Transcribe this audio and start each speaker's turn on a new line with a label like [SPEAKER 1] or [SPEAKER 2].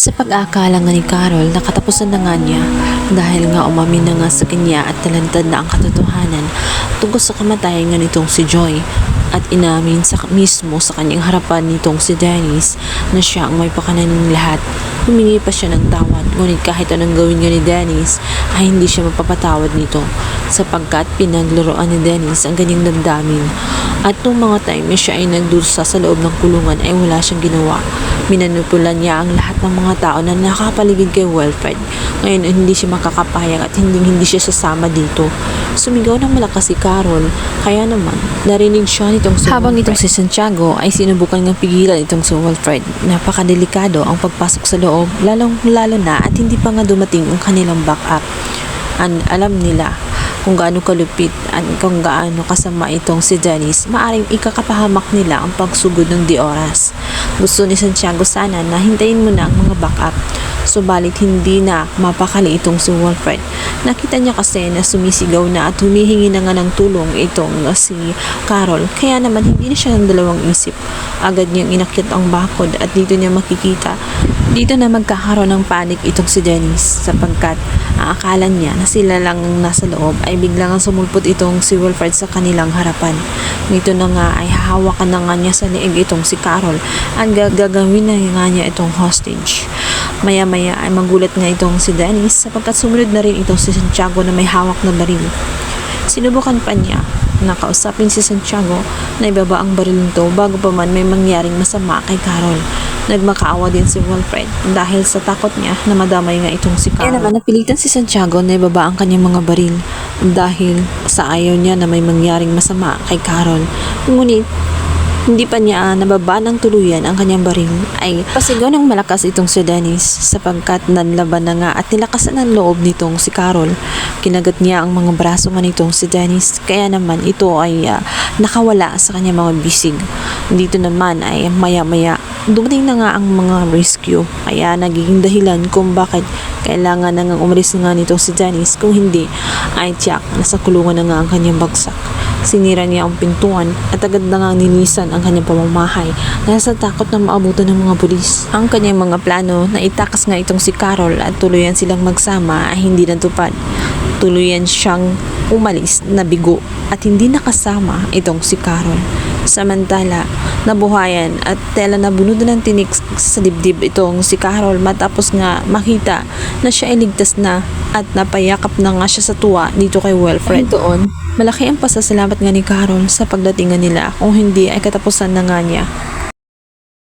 [SPEAKER 1] Sa pag-aakala nga ni Carol, nakatapusan na nga niya dahil nga umamin na nga sa kanya at talantad na ang katotohanan tungkol sa kamatayan nga nitong si Joy at inamin sa mismo sa kanyang harapan nitong si Dennis na siya ang may pakanan ng lahat. Humingi pa siya ng tawad ngunit kahit anong gawin nga ni Dennis ay hindi siya mapapatawad nito sapagkat pinaglaruan ni Dennis ang kanyang damdamin at nung mga time na siya ay nagdusa sa loob ng kulungan ay wala siyang ginawa. Minanupulan niya ang lahat ng mga tao na nakapaligid kay Wilfred. Ngayon ay hindi siya makakapayag at hindi hindi siya sasama dito. Sumigaw ng malakas si Carol, kaya naman narinig siya nitong si Habang itong si Santiago ay sinubukan ng pigilan itong si Wilfred. Napakadelikado ang pagpasok sa loob, lalong lalo na at hindi pa nga dumating ang kanilang backup. An alam nila kung gaano kalupit at kung gaano kasama itong si Dennis, maaring ikakapahamak nila ang pagsugod ng di oras. Gusto ni Santiago sana na hintayin mo na ang mga backup. Subalit hindi na mapakali itong si Wilfred. Nakita niya kasi na sumisigaw na at humihingi na nga ng tulong itong si Carol. Kaya naman hindi na siya ng dalawang isip. Agad niyang inakyat ang bakod at dito niya makikita. Dito na magkakaroon ng panic itong si Dennis sapagkat aakala niya na sila lang ang nasa loob ay biglang ang sumulpot itong si Wilfred sa kanilang harapan. Dito na nga ay hahawakan na nga niya sa liig itong si Carol at gag- gagawin na nga niya itong hostage. Maya-maya ay magulat nga itong si Dennis sapagkat sumunod na rin itong si Santiago na may hawak na baril. Sinubukan pa niya na kausapin si Santiago na ibaba ang baril nito bago pa man may mangyaring masama kay Carol. Nagmakaawa din si Wilfred dahil sa takot niya na madamay nga itong si Carol. Kaya naman napilitan si Santiago na ibaba ang kanyang mga baril dahil sa ayaw niya na may mangyaring masama kay Carol. Ngunit hindi pa niya nababa ng tuluyan ang kanyang baril ay pasigaw ng malakas itong si Dennis sapagkat nanlaban na nga at nilakasan ang loob nitong si Carol. Kinagat niya ang mga braso nga nitong si Dennis kaya naman ito ay ah, nakawala sa kanyang mga bisig. Dito naman ay maya-maya dumating na nga ang mga rescue kaya nagiging dahilan kung bakit kailangan na nga umalis na nga nitong si Dennis kung hindi ay tiyak nasa kulungan na nga ang kanyang bagsak. Sinira niya ang pintuan at agad na nga ninisan ang kanyang pamamahay dahil sa takot na maabutan ng mga pulis. Ang kanyang mga plano na itakas nga itong si Carol at tuluyan silang magsama ay hindi natupad. Tuluyan siyang umalis na bigo at hindi nakasama itong si Carol. Samantala, nabuhayan at tela na bunod ng tinik sa dibdib itong si Carol matapos nga makita na siya ay ligtas na at napayakap na nga siya sa tuwa dito kay Wilfred. doon, malaki ang pasasalamat nga ni Carol sa pagdating nga nila kung hindi ay katapusan na nga niya.